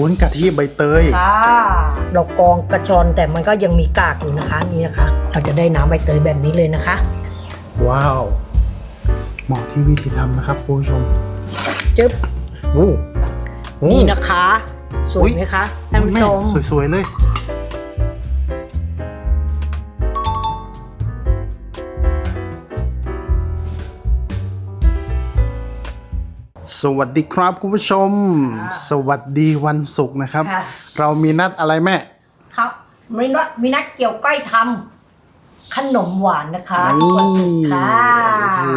วุ้นกะทิใบเตยค่ะเรากรองกระชอนแต่มันก็ยังมีกากอยู่นะคะนี่นะคะ เราจะได้น้ำใบเตยแบบนี้เลยนะคะ ว้าวเหมาะที่วิธีทำนะครับคุณผู้ชมจึ๊บโอ้โอ้นี่นะคะ สวยไหมคะท่านผู้แม่ชม สวยๆเลย สวัสดีครับคุณผู้ชม สวัสดีวันศุกร์นะครับ ค่ะ เรามีนัดอะไรแม่ครับมีนัดมีนัดเกี่ยวก้อยทำขนมหวานนะคะนี่ค่ะ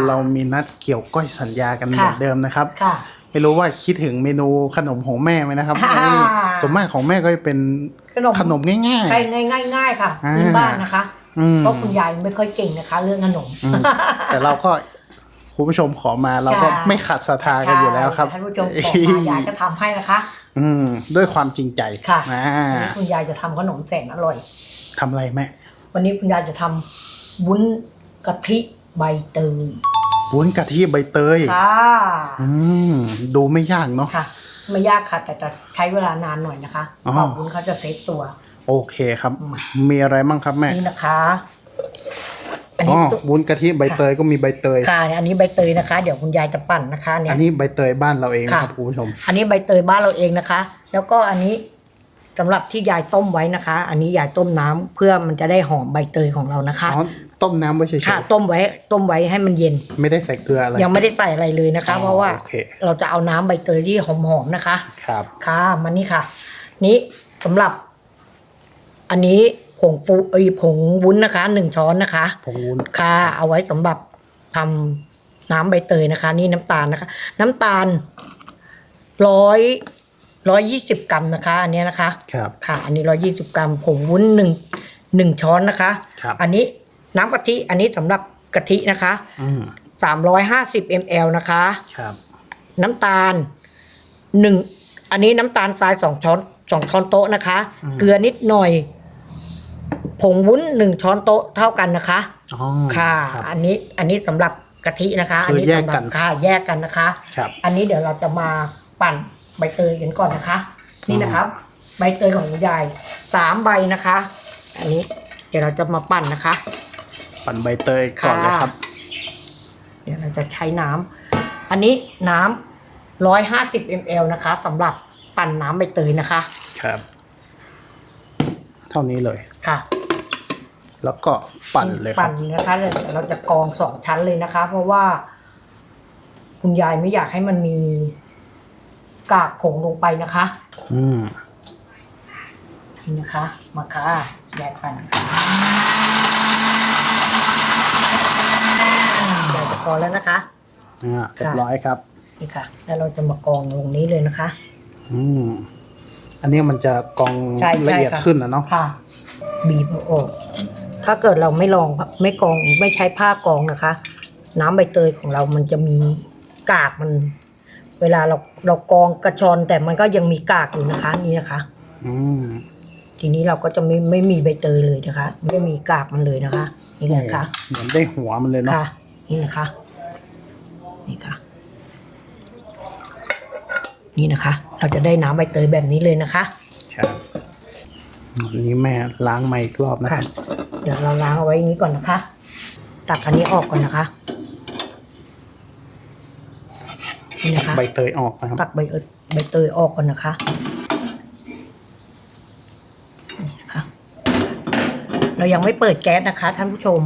เรามีนัดเกี่ยวก้อยสัญญากันเหค่ะ มือนเดิมนะครับ ค่ะ ไม่รู้ว่าคิดถึงเมนูขนมของแม่ไหมนะครับค่ะ นี่ส่วนมากของแม่ก็จะเป็นขนมขนมง่าย ใช่ง่ายง่ายๆค่ะอ่า พื้นบ้านนะคะ ๆอืมเพราะคุณยายไม่ค่อยเก่งนะคะ เรื่องขนมอืมแต่เราก็ คุณผู้ชมขอมาเราก็ค่ะไม่ขัดศรัทธากันอยู่แล้วครับท่านผู้ชมบอกมายายก็ทำให้นะคะ อืม ด้วยความจริงใจค่ะอ่าวันนี้คุณยายจะทำขนมแสนอร่อยทำอะไรแม่วันนี้คุณยายจะทำวุ้นกะทิใบเตยวุ้นกะทิใบเตยค่ะอืมดูไม่ยากเนาะค่ะไม่ยากค่ะ แต่จะใช้เวลานานหน่อยนะคะอ๋อเพราะวุ้นเขาจะเซตตัว โอเคครับ มีอะไรบ้างครับแม่นี่นะคะอั นอ๋นี้อวุ้นกะทิใบเตยก็มีใบเตย ค่ะอันนี้ใบเตยนะคะ เดี๋ยวคุณยายจะปั่นนะคะเนี่ย อันนี้ใบเตยบ้านเราเองนะครับค่ะคุณผู้ชม อันนี้ใบเตยบ้านเราเองนะคะ แล้วก็อันนี้สำหรับที่ยายต้มไว้นะคะ อันนี้ยายต้มน้ำเพื่อมันจะได้หอมใบเตยของเรานะคะ อ๋อ ต้มน้ำไว้เฉยค่ะต้มไว้ต้มไว้ให้มันเย็น ๆไม่ได้ใส่เกลืออะไร ยังไม่ได้ใส่อะไรเลยนะคะ อ๋อเพราะว่าโอเค เราจะเอาน้ำใบเตยที่หอมๆนะคะ ครับ ค่ะมันนี่ค่ะ นี้สำหรับ อันนี้ ผงฟูเอยผงวุ้นนะคะหนึ่งช้อนนะคะ ผงวุ้นค่ะ เอาไว้สำหรับทำน้ำใบเตยนะคะ นี่น้ำตาลนะคะ น้ำตาลร้อยร้อยยี่สิบกรัมนะคะ อันเนี้ยนะคะครับค่ะ อันนี้ร้อยี่สิบกรัม ผงวุ้นหนึ่งหนึ่งช้อนนะคะครับอันนี้น้ำกะทิอันนี้สำหรับกะทินะคะอืมสามร้อยห้าสิบมลนะคะครับน้ำตาลหนึ่งอันนี้น้ำตาลทรายสองช้อนสองช้อนโต๊ะนะคะ เกลือนิดหน่อย ผงวุ้นหนึ่งช้อนโต๊ะเท่ากันนะคะอ๋อค่ะ รับ อันนี้อันนี้สำหรับกะทินะคะคือนี้แยกสำหรักันค่ะแยกกันนะคะ ครับ อันนี้เดี๋ยวเราจะมาปั่นใบเตยกันก่อนนะคะ นี่นะครับใบเตยของคุณยายสามใบนะคะ อันนี้เดี๋ยวเราจะมาปั่นนะคะ ปั่นใบเตยก่อนเลยครับ เดี๋ยวเราจะใช้น้ำ อันนี้น้ำร้อยห้าสิบมลนะคะสำหรับปั่นน้ำใบเตยนะคะ ครับ เท่านี้เลย ค่ะ แล้วก็ปั่นเลยครัปั่บนนะคะเดี๋ยวเราจะกรองสองชั้นเลยนะคะ เพราะว่า คุณยายไม่อยากให้มันมีกากผงลงไปนะคะ อืมนี่นะคะ มาค่ะยายปั่นยายจะพอแล้วนะคะอ่าเรียบร้อยครับนี่ค่ะ แล้วเราจะมากรองลงนี้เลยนะคะ อืมอันนี้มันจะกรองใช่ละใช่เอียดค่ะขึ้นนะเนาะค่ะ บีบออก ถ้าเกิดเราไม่ลองไม่กรองไม่ใช้ผ้ากรองนะคะ น้ำใบเตยของเรามันจะมีกากมัน เวลาเราเรากรองกระชอนแต่มันก็ยังมีกากอยู่นะคะ นี่นะคะ อืมทีนี้เราก็จะไม่ไม่มีใบเตยเลยนะคะ ไม่มีกากมันเลยนะคะ นี่นะคะ เหมือนได้หัวมันเลยเนาะค่ะ นี่นะคะ นี่ค่ะ นี่นะคะ เราจะได้น้ำใบเตยแบบนี้เลยนะคะ ครับอันนี้แม่ล้างไม้อีกรอบนะคค่ะรับ เดี๋ยวเราล้างเอาไว้อย่างนี้ก่อนนะคะ ตักอันนี้ออกก่อนนะคะนี่นะคะใบเตยออกนะครับตักใบเอ่อใบเตยออกก่อนนะคะนี่นะคะ เรายังไม่เปิดแก๊สนะคะ ท่านผู้ชม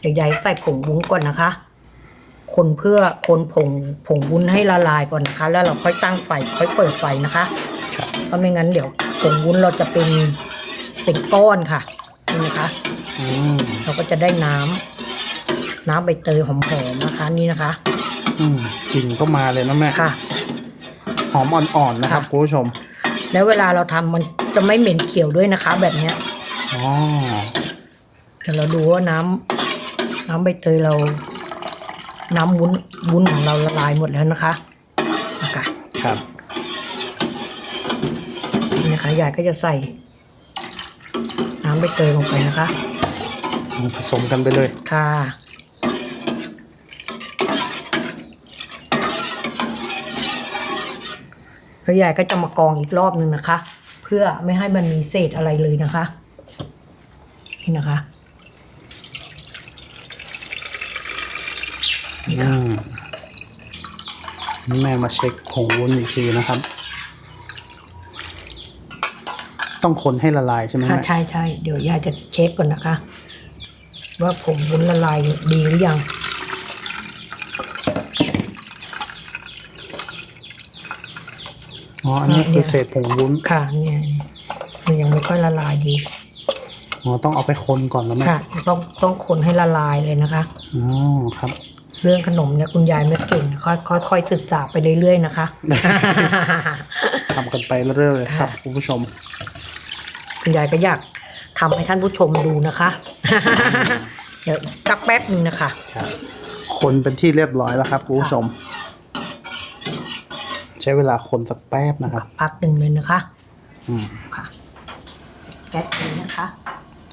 เดี๋ยวยายใส่ผงวุ้นก่อนนะคะ คนเพื่อคนผงผงวุ้นให้ละลายก่อนนะคะ แล้วเราค่อยตั้งไฟค่อยเปิดไฟนะคะครับเพราะไม่งั้นเดี๋ยวผงวุ้นเราจะเป็นเป็นก้อนค่ะ นี่นะคะอืมเราก็จะได้น้ำน้ำใบเตยหอมๆนะคะ นี่นะคะอืมกลิ่นก็มาเลยนะแม่ค่ะ หอมอ่อนๆนะครับค่ะคุณผู้ชม แล้วเวลาเราทำมันจะไม่เหม็นเขียวด้วยนะคะ แบบเนี้ยอ๋อเดี๋ยวเราดูว่าน้ำน้ำใบเตยเรา น้ำวุ้นวุ้นของเราละลายหมดแล้วนะคะนะคะครับนี่นะคะยายก็จะใส่ น้ำใบเตยลงไปนะคะ ผสมกันไปเลย ค่ะนแล้วยายก็จะมากรองอีกรอบหนึ่งนะคะ เพื่อไม่ให้มันมีเศษอะไรเลยนะคะ นี่นะคะนี่อืค่ะมแม่มาเช็คผงวุ้นอีกทีนะครับ ต้องคนให้ละลายใช่ไหมค่ะแม่ใช่ใช่เดี๋ยวยายจะเช็คก่อนนะคะ ว่าผงวุ้นละลายดีหรือยัง อ๋ออันนี้คือเศษผงวุ้นค่ะเนี่ยมันยังไม่ค่อยละลายดี อ๋อต้องเอาไปคนก่อนแล้วแม่ค่ะ ต้องต้องคนให้ละลายเลยนะคะ อ๋อครับ เรื่องขนมเนี่ยคุณยายไม่เก่งค่อยค่อยค่อยศึกษาไปเรื่อยๆนะคะ ทำกันไปเรื่อยๆเลยครับคุณผู้ชม คุณยายก็อยากทำให้ท่านผู้ชมดูนะคะ เดี๋ยวสักแป๊บหนึ่งนะคะ ครับ คนเป็นที่เรียบร้อยแล้วครับคุณผู้ชม ใช้เวลาคนสักแป๊บนะครับ พักหนึ่งเลยนะคะอืมค่ะแก๊สนี้นะคะ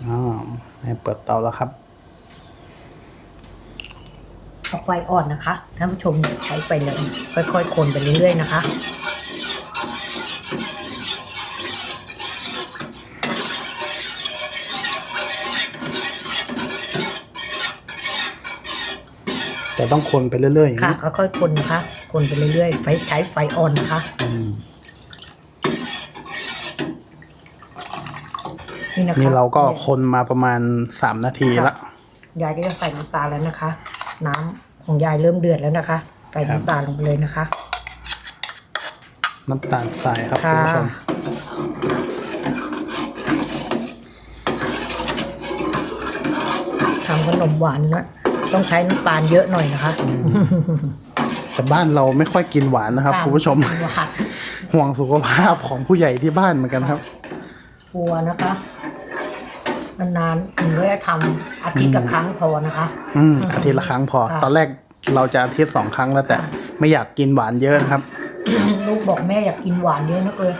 อ๋อแม่เปิดเตาแล้วครับ เอาไฟอ่อนนะคะท่านผู้ชมใช้ไปเลยค่อยๆคนไปเรื่อยๆนะคะ ต่ต้องคนไปเรื่อยๆอย่างค่ะนี้ค่อยๆคนนะคะ คนไปเรื่อยๆไฟใช้ไฟอ่อนนะคะอืมนี่นะคะนี่เราก็คนมาประมาณสามนาทีละ ยายก็จะใส่น้ำตาลแล้วนะคะ น้ำของยายเริ่มเดือดแล้วนะคะใส่น้ำตาลลงไปเลยนะคะน้ำตาลทรายครับคุค่ะณผู้ชมทำขนมหวานนะ ต้องใช้น้ำตาลเยอะหน่อยนะคะแต่บ้านเราไม่ค่อยกินหวานนะครับคุณผู้ชม หวานห่วงสุขภาพของผู้ใหญ่ที่บ้านเหมือนกันครับ กลัวนะคะนานๆถึงจะทำอาทิตย์ละครั้งพอนะคะ อืมอาทิตย์ละครั้งพอค่ะตอนแรกเราจะอาทิตย์สองครั้งแล้วแต่ ไม่อยากกินหวานเยอะนะครับ ลูกบอกแม่อยากกินหวานเยอะนักเลย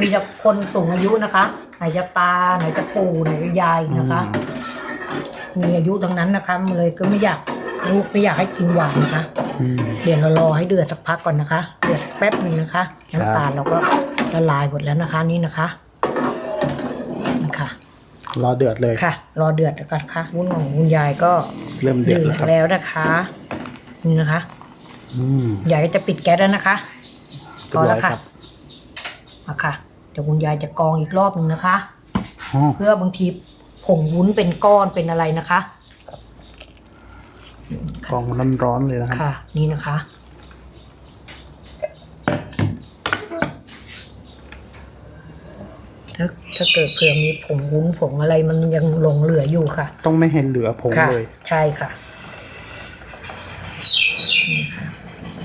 มีแต่คนสูงอายุนะคะ ไหนจะตาไหนจะปู่ไหนจะยายนะคะ มีอายุทั้งนั้นนะคะมันเลยก็ไม่อยากลูกไม่อยากให้กินหวานนะคะอืมเดี๋ยวเรารอให้เดือดสักพักก่อนนะคะ เดือดแป๊บหนึ่งนะคะครับน้ำตาลเราก็ละลายหมดแล้วนะคะนี่นะคะนี่ค่ะรอเดือดเลยค่ะ รอเดือดกันค่ะวุ้นของคุณยายก็เริ่มเดือดเดือแล้วดครับแล้วนะคะนี่นะคะอืมยายก็จะปิดแก๊สแล้วนะคะเรียบร้อยครับมาค่ะเดี๋ยวคุณยายจะกรองอีกรอบหนึ่งนะคะอ๋อเพื่อบางที ผงวุ้นเป็นก้อนเป็นอะไรนะคะกองร้อนๆเลยนะครับ ค่ะ นี่นะคะ ถ้าถ้าเกิดเผื่อมีผงวุ้นผงอะไรมันยังหลงเหลืออยู่ค่ะ ต้องไม่เห็นเหลือผงค่ะ เลย ใช่ค่ะ นี่ค่ะ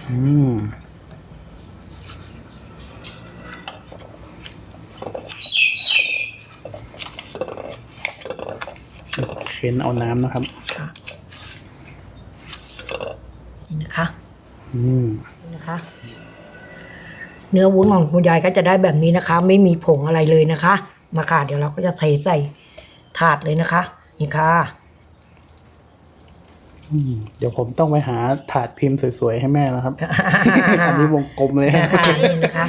อืมเค้ นเอาน้ำนะครับ ค่ะนี่นะคะอืมนี่นะคะ เนื้อวุ้นของคุณยายก็จะได้แบบนี้นะคะ ไม่มีผงอะไรเลยนะคะ มาค่ะเดี๋ยวเราก็จะเทใส่ถาดเลยนะคะ นี่ค่ะ อืมเดี๋ยวผมต้องไปหาถาดพิมพ์สวยๆให้แม่แล้วครับ อันนี้วงกลมเลยนะคะนี่นะคะ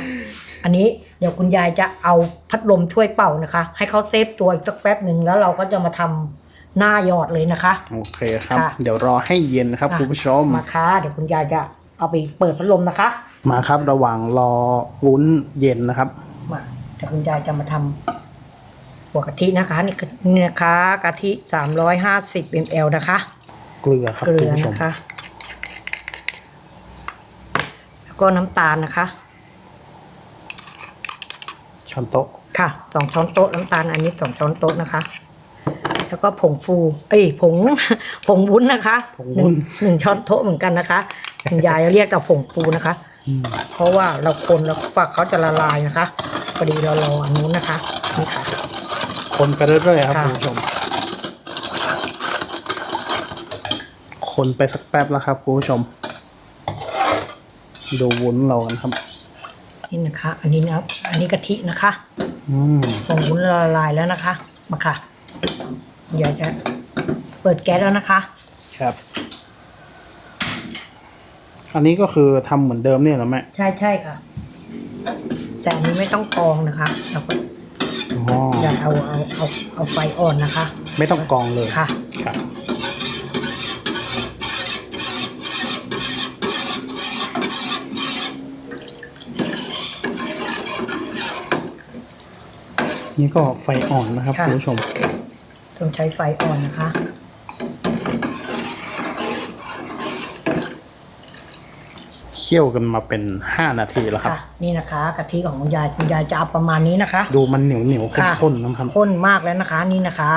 อันนี้เดี๋ยวคุณยายจะเอาพัดลมช่วยเป่านะคะ ให้เขาเซฟตัวอีกสักแป๊บหนึ่งแล้วเราก็จะมาทำ หน้าหยอดเลยนะคะ โอเคครับ ค่ะ เดี๋ยวรอให้เย็นครับะคุณผู้ชม มาค่ะ เดี๋ยวคุณยายจะเอาไปเปิดพัดลมนะคะ มาครับระหว่างรอวุ้นเย็นนะครับ มาเดี๋ยวคุณยายจะมาทำหัวกะทินะคะ นี่คือนี่นะคะกะทิสามร้อยห้าสิบมลนะคะ เกลือครับเกลืคุณอผู้ชมนะคะ แล้วก็น้ำตาลนะคะ ช้อนโต๊ะค่ะสองช้อนโต๊ะน้ำตาลอันนี้สองช้อนโต๊ะนะคะ แล้วก็ผงฟู เอ้ยผงผงวุ้นนะคะผงวุ้น หนึ่งหนึ่งช้อนโต๊ะเหมือนกันนะคะคุณยายเรียกแต่ผงฟูนะคะ อืมเพราะว่าเราคนแล้วฝักเขาจะละลายนะคะพอดีเรารออันนู้นนะคะนี่ค่ะ คนไปเรื่อยๆครับค่ะ คุณผู้ชม คนไปสักแป๊บแล้วครับคุณผู้ชม ดูวุ้นเรากันครับ นี่นะคะ อันนี้นะอันนี้กะทินะคะอืมผงวุ้นละลายแล้วนะคะมาค่ะ เดี๋ยวจะเปิดแก๊สแล้วนะคะ ครับ อันนี้ก็คือทำเหมือนเดิมเนี่ยเหรอแม่ ใช่ใช่ค่ะ แต่อันนี้ไม่ต้องกรองนะคะเราก็อ๋อ อย่าเอาเอาเอาเอาไฟอ่อนนะคะไม่ต้องกรองเลย ค่ะ ครับ นี่ก็ไฟอ่อนนะครับค่ะ คุณผู้ชม ต้องใช้ไฟอ่อนนะคะ เคี่ยวกันมาเป็น 5 นาทีแล้วครับ ค่ะ นี่นะคะกะทิของคุณยายคุณยายจะเอาประมาณนี้นะคะ ดูมันเหนียวเหนียวๆค่ะ ข้นๆนะครับข้นมากแล้วนะคะ นี่นะคะ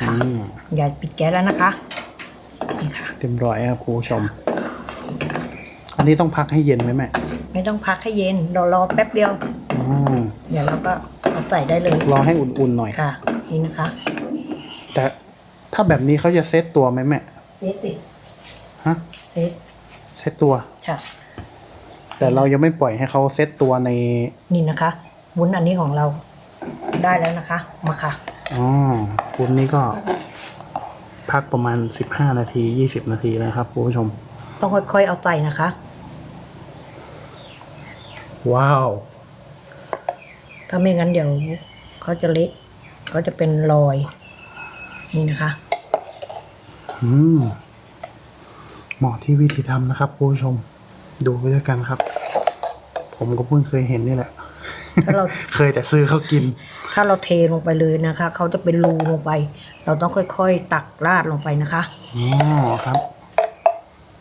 ค่ะอืมคุณยายปิดแก๊สแล้วนะคะนี่ค่ะ เต็มร้อยครับคุณผู้ชม อันนี้ต้องพักให้เย็นไหมแม่ไม่ต้องพักให้เย็นเรารอแป๊บเดียวอ๋อเดี๋ยวเราก็เอาใส่ได้เลยรอให้อุ่นๆหน่อย ค่ะ นี่นะคะ แต่ถ้าแบบนี้เขาจะเซตตัวไหมแม่ เซตติดฮะ เซตเซตตัว ค่ะ แต่เรายังไม่ปล่อยให้เขาเซตตัวใน นี่นะคะวุ้นอันนี้ของเราได้แล้วนะคะ มาค่ะ อ๋อคุณนี้ก็ พักประมาณ15นาที20นาทีนะครับคุณผู้ชม ต้องค่อยๆเอาใส่นะคะ ว้าว ถ้าไม่งั้นเดี๋ยวเขาจะเละเขาจะเป็นรอย นี่นะคะ อืมเหมาะที่วิธีทำนะครับคุณผู้ชม ดูไปด้วยกันครับ ผมก็เพิ่งเคยเห็นนี่แหละ ถ้าเรา เคยแต่ซื้อเขากิน ถ้าเราเทลงไปเลยนะคะเขาจะเป็นรูลงไป เราต้องค่อยๆ ตักราดลงไปนะคะ อ๋อครับ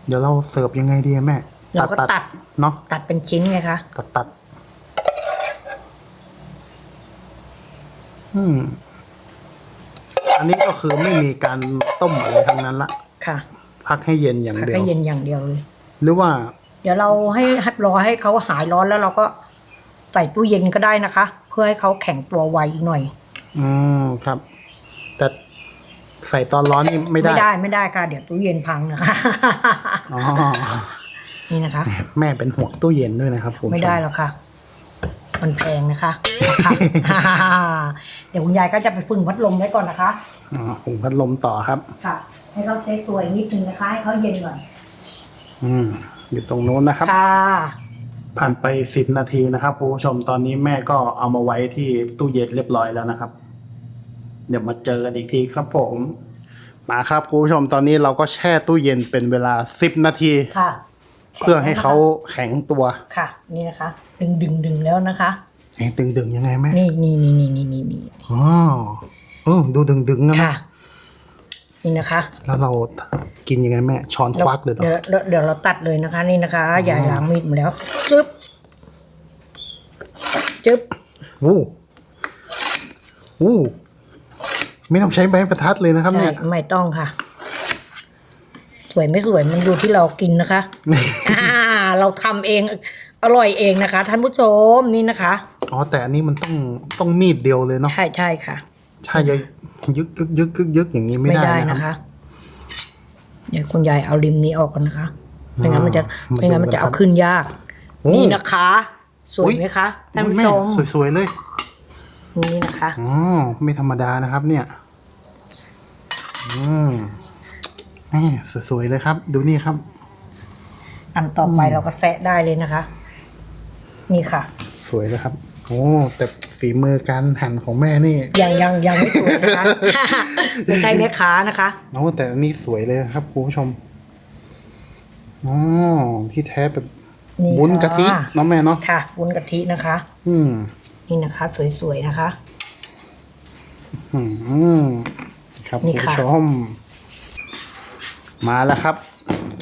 เดี๋ยวเราเสิร์ฟยังไงดีอะแม่เราก็ตัด เนาะตัดเป็นชิ้นไงคะตัดตัด อืม อันนี้ก็คือไม่มีการต้มอะไรทั้งนั้นละ ค่ะพักให้เย็นอย่างพักเดียว ให้เย็นอย่างเดียวเลย หรือว่าเดี๋ยวเราให้ให้รอให้เขาหายร้อนแล้วเราก็ใส่ตู้เย็นก็ได้นะคะ เพื่อให้เขาแข็งตัวไวอีกหน่อย อืมครับ แต่ใส่ตอนร้อนนี่ไม่ได้ไม่ได้ไม่ได้ค่ะ เดี๋ยวตู้เย็นพังนะคะ อ๋อ นี่นะคะ แม่เป็นห่วงตู้เย็นด้วยนะครับผมไม่ได้หรอกค่ะ มันแพงนะคะค่ะเดี๋ยวคุณยายก็จะไปพึ่งพัดลมไว้ก่อนนะคะอ๋อหุงพัดลมต่อครับ ค่ะ ให้เขาเซตตัวอีกนิดนึงนะคะให้เขาเย็นก่อนอืม อยู่ตรงโน้นนะครับ ค่ะผ่านไปสิบนาทีนะครับคุณผู้ชมตอนนี้แม่ก็เอามาไว้ที่ตู้เย็นเรียบร้อยแล้วนะครับ เดี๋ยวมาเจอกันอีกทีครับผม มาครับคุณผู้ชมตอนนี้เราก็แช่ตู้เย็นเป็นเวลาสิบนาที ค่ะ เพื่อให้เขาแข็งตัวค่ะ นี่นะคะ ดึงดึงดึงแล้วนะคะเอ๊ะดึงดึงๆยังไงแม่นี่นี่นี่นี่นี่นี่นี่อ๋อเออดูดึงดึงๆนะค่ะ นี่นะคะแล้วเรากินยังไงแม่ช้อนควักเลยเหรอ เดี๋ยวเดี๋ยวเดี๋ยวเราตัดเลยนะคะ นี่นะคะยายล้างมีดมาแล้วจึ๊บจึ๊บวู้วู้ไม่ต้องใช้ไม้บรรทัดเลยนะครับใช่เนี่ย ไม่ต้องค่ะ สวยไม่สวยมันอยู่ที่เรากินนะคะ อ่า เราทำเองอร่อยเองนะคะ ท่านผู้ชมนี่นะคะอ๋อแต่อันนี้มันต้องต้องมีดเดียวเลยเนาะใช่ใช่ค่ะ ใช่ยึกยึกยึกยึกยึกยึกอย่างนี้ไม่ไม่ได้ได้นะนะครัคะบเดี๋ยวคุณยายเอาริมนี้ออกก่อนนะคะไม่งั้นมันจะอ่าไม่งั้นมันจะเอามาดูกันครับขึ้นยาก โอ้นี่นะคะ สวยไหมคะท่านอุ๊ยผู้แม่ชมสวยๆเลยนี่นะคะ อ๋อไม่ธรรมดานะครับ เนี่ย อืม แม่สวยๆเลยครับ ดูนี่ครับ อันต่อไปเราก็แซะได้เลยนะคะ นี่ค่ะ สวยเลยครับ โอ้แต่ฝีมือการหั่นของแม่นี่ ยังยังยังไม่สวยนะคะไม่ใช่แม่ค้านะคะโอ้แต่อันนี้สวยเลยครับคุณผู้ชมอ๋อที่แท้แบบนี่วุ้นกะทิค่เน้องแม่เนาะค่ะวุ้นกะทินะคะ อืมนี่นะคะ สวยๆนะคะ อืมครับนี่คุณค่ะผู้ชม มาแล้วครับ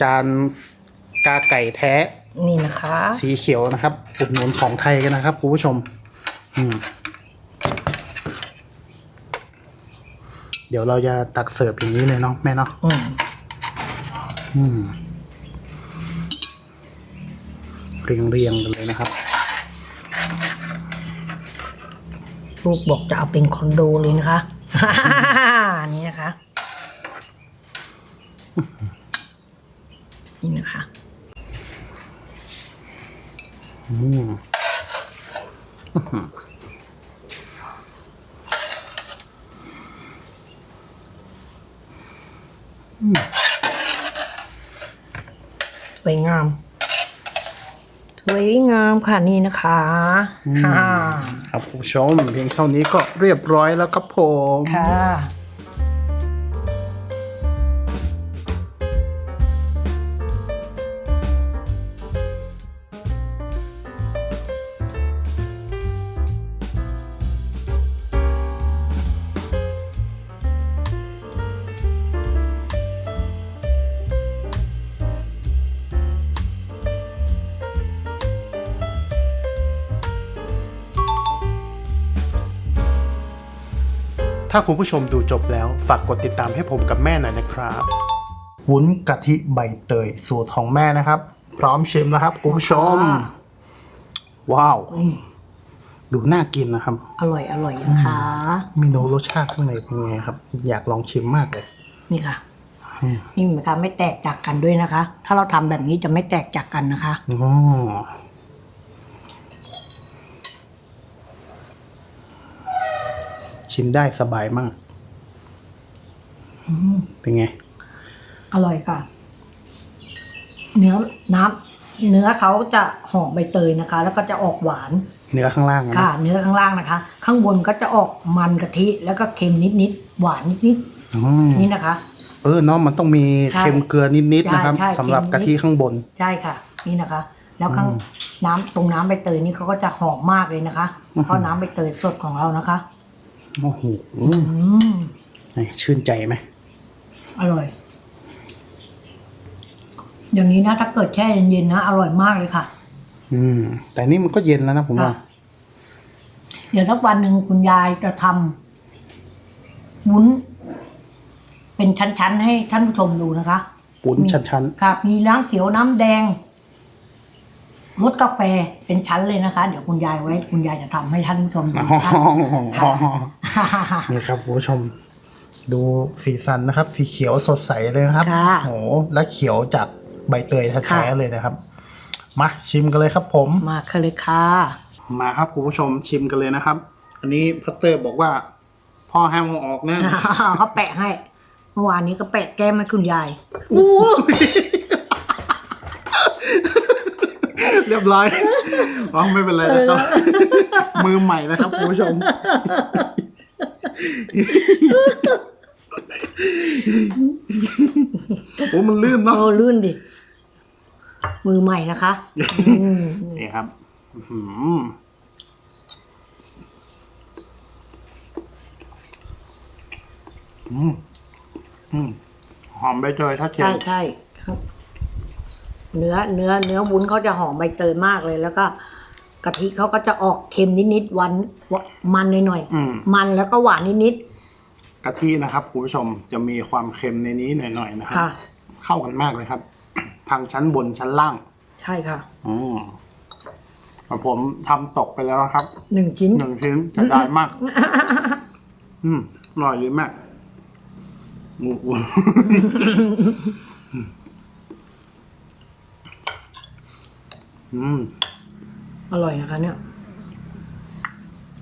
จานกาไก่แท้ นี่นะคะ สีเขียวนะครับอุดหนุนของไทยกันนะครับคุณผู้ชม อืม เดี๋ยวเราจะตักเสิร์ฟอย่างนี้เลยเนาะแม่เนาะอืมอืมเรียงเรียงๆกันเลยนะครับ ลูกบอกจะเอาเป็นคอนโดเลยนะคะ นี่นะคะ นี่นะคะ อืม สวยงาม สวยงาม ค่ะนี่นะคะฮ่าครับคุณผู้ชมเพียงเท่านี้ก็เรียบร้อยแล้วครับผมค่ะ ถ้าคุณผู้ชมดูจบแล้ว ฝากกดติดตามให้ผมกับแม่หน่อยนะครับ วุ้นกะทิใบเตยสูตรของแม่นะครับ พร้อมชิมนะครับคุณผู้ชม ว้าว ดูน่ากินนะครับ อร่อยอร่อยนะคะเมนูรสชาติข้างในเป็นไงครับ อยากลองชิมมากเลย นี่ค่ะ นี่ไหมคะไม่แตกจากกันด้วยนะคะ ถ้าเราทำแบบนี้จะไม่แตกจากกันนะคะ อ๋อ ชิมได้สบายมากเป็นไง อร่อยค่ะ เนื้อน้ำเนื้อเขาจะหอมใบเตยนะคะ แล้วก็จะออกหวาน เนื้อข้างล่างอะนะค่ะ เนื้อข้างล่างนะคะ ข้างบนก็จะออกมันกะทิแล้วก็เค็มนิดๆหวานนิดอืมๆนี่นะคะ เออเนาะมันต้องมีใช่เค็มเกลือนิดๆนะครับใช่ใช่สำหรับเค็มนิดกะทิข้างบนใช่ค่ะ นี่นะคะ แล้วข้างอืมน้ำตรงน้ำใบเตยนี่เขาก็จะหอมมากเลยนะคะอื้อหือเพราะน้ำใบเตยสดของเรานะคะ โอ้โหอืมนี่ชื่นใจไหม อร่อยเดี๋ยวนี้นะถ้าเกิดแช่เย็นๆนะ อร่อยมากเลยค่ะ อืม แต่นี่มันก็เย็นแล้วนะผมว่าค่ะเดี๋ยวทักวันหนึ่งคุณยายจะทำวุ้น เป็นชั้นๆ ให้ท่านผู้ชมดูนะคะปุ้นชั้นค่ะ มีน้ำเขียวน้ำแดง รสกาแฟเป็นชั้นเลยนะคะ เดี๋ยวคุณยายไว้ คุณยายจะทำให้ท่านผู้ชมดูๆอ๋อนะคะนี่ครับคุณผู้ชม ดูสีสันนะครับ สีเขียวสดใสเลยนะครับค่ะโอ้โหและเขียวจากใบเตยแท้ค่ะๆเลยนะครับ มาชิมกันเลยครับ ผม มาค่ะเลยค่ะ มาครับคุณผู้ชมชิมกันเลยนะครับ อันนี้พัตเตอร์บอกว่า พ่อห้ามเอาออกนะเขาแปะให้เมื่อวานนี้ก็แปะแก้มให้คุณยายอู้ เรียบร้อยอ๋อไม่เป็นไรนะครับ มือใหม่นะครับคุณผู้ชม โอ้มันลื่นเนาะโอ้ลื่นดิ มือใหม่นะคะอืมนี่ครับอื้อหืออืมอืมหอมใบเตยชัดเจใช่น ใช่ครับ เนื้อเนื้อเนื้อวุ้นเขาจะหอมใบเตยมากเลย แล้วก็กะทิเขาก็จะออกเค็มนิดๆหวานมันหน่อยอืม ๆมันแล้วก็หวานนิดกะทินะครับคุณผู้ชมจะมีความเค็มในนี้หน่อยๆนะคๆรับ ค่ะ เข้ากันมากเลยครับ ทางชั้นบนชั้นล่าง ใช่ค่ะอืมของผมทำตกไปแล้วนะครับหนึ่งชิ้น หนึ่งชิ้นจะได้มาก อืมอร่อยดีมากอู้หู อืม อร่อยนะคะเนี่ย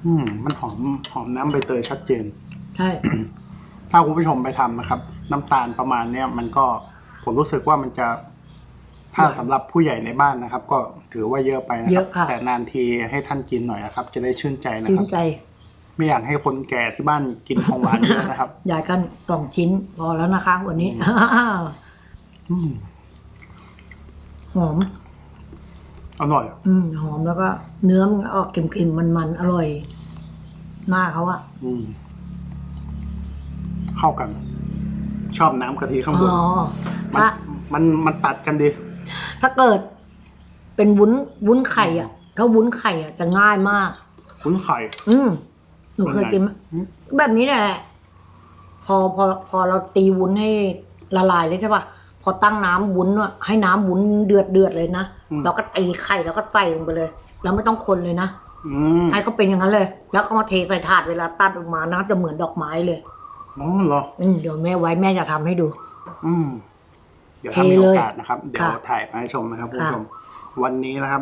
อืม มันหอมหอมน้ำใบเตยชัดเจน ใช่ ถ้าคุณผู้ชมไปทำนะครับ น้ำตาลประมาณเนี้ยมันก็ผมรู้สึกว่ามันจะถ้าสำหรับผู้ใหญ่ในบ้านนะครับ ก็ถือว่าเยอะไปนะคเยรับอะค่ะ แต่นานทีให้ท่านกินหน่อยนะครับ จะได้ชื่นใจนะชื่คนรับ ใจ ไม่อยากให้คนแก่ที่บ้านกินของหวานเยอะนะครับ ยายกันสองชิ้นพอแล้วนะคะ วันนี้ อืมหอม อร่อย อืมหอมแล้วก็ เนื้อมันออกเค็มๆมันๆอร่อย หน้าเขาอะอืมเข้ากัน ชอบน้ำกะทิข้างบนอ๋อมันถ้ามันมันตัดกันดี ถ้าเกิด เป็นวุ้นวุ้นไข่อะถ้าวุ้นไข่อะจะง่ายมาก คุ้นไข่ อืมหนูเคยกินไหมอืม แบบนี้แหละ พอพอพอเราตีวุ้นให้ละลายเลยใช่ปะ พอตั้งน้ำวุ้นอะให้น้ำวุ้นเดือดเดือดเลยนะเราก็ตีไข่แล้วก็ใส่ลงไปเลย แล้วไม่ต้องคนเลยนะอืมให้เขาเป็นอย่างนั้นเลย แล้วเขามาเทใส่ถาดเวลาตัดออกมานะจะเหมือนดอกไม้เลยอ๋อเหรออืมเดี๋ยวแม่ไว้แม่จะทำให้ดู อืมเดี๋ยวเทถ้ามีเลโอยกาสนะครับ เดี๋ยวค่ะถ่ายมาให้ชมนะครับคุณผู้ค่ะชม วันนี้นะครับ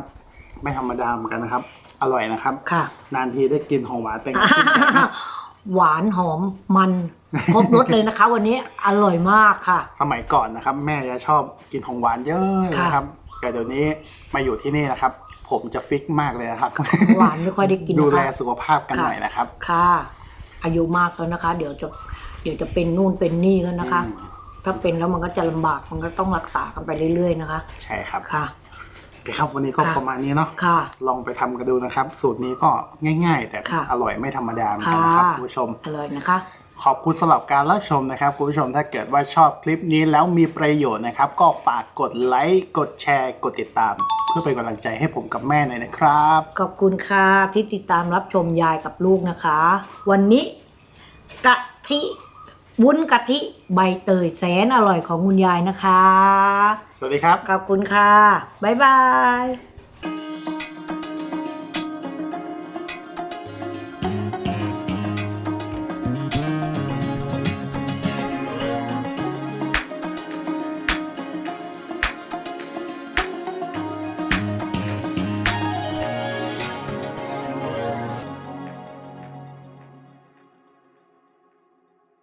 ไม่ธรรมดาเหมือนกันนะครับ อร่อยนะครับค่ะนานทีได้กินของหวานเป็นไงชื่นใจไหมหวานหอมมันครบรสเลยนะคะ วันนี้อร่อยมากค่ะ สมัยก่อนนะครับ แม่จะชอบกินของหวานเยอะเลยนะครับ แต่เดี๋ยวนี้มาอยู่ที่นี่นะครับ ผมจะฟิกมากเลยนะครับ หวานไม่ค่อยได้กินดูนะแลคะสุขภาพกันหน่อยนะครับ ค่ะ อายุมากแล้วนะคะ เดี๋ยวจะเดี๋ยวจะเป็นนู่นเป็นนี่กันนะคะอืมถ้าเป็นแล้วมันก็จะลำบากมันก็ต้องรักษากันไปเรื่อยๆนะคะ ใช่ครับค่ะโอ เคครับวันนี้ก็ค่ะประมาณนี้เนาะค่ะลองไปทำกันดูนะครับ สูตรนี้ก็ง่ายๆ แต่ค่ะอร่อยไม่ธรรมดาเหมือนกันนะครับค่ะ คุณผู้ชม อร่อยนะคะ ขอบคุณสำหรับการรับชมนะครับคุณผู้ชมถ้าเกิดว่าชอบคลิปนี้แล้วมีประโยชน์นะครับ ก็ฝากกดไลค์กดแชร์กดติดตาม เพื่อเป็นกำลังใจให้ผมกับแม่หน่อยนะครับ ขอบคุณค่ะที่ติดตามรับชมยายกับลูกนะคะ วันนี้กะทิ วุ้นกะทิใบเตยแสนอร่อยของคุณยายนะคะ สวัสดีครับ ขอบคุณค่ะ บ๊ายบาย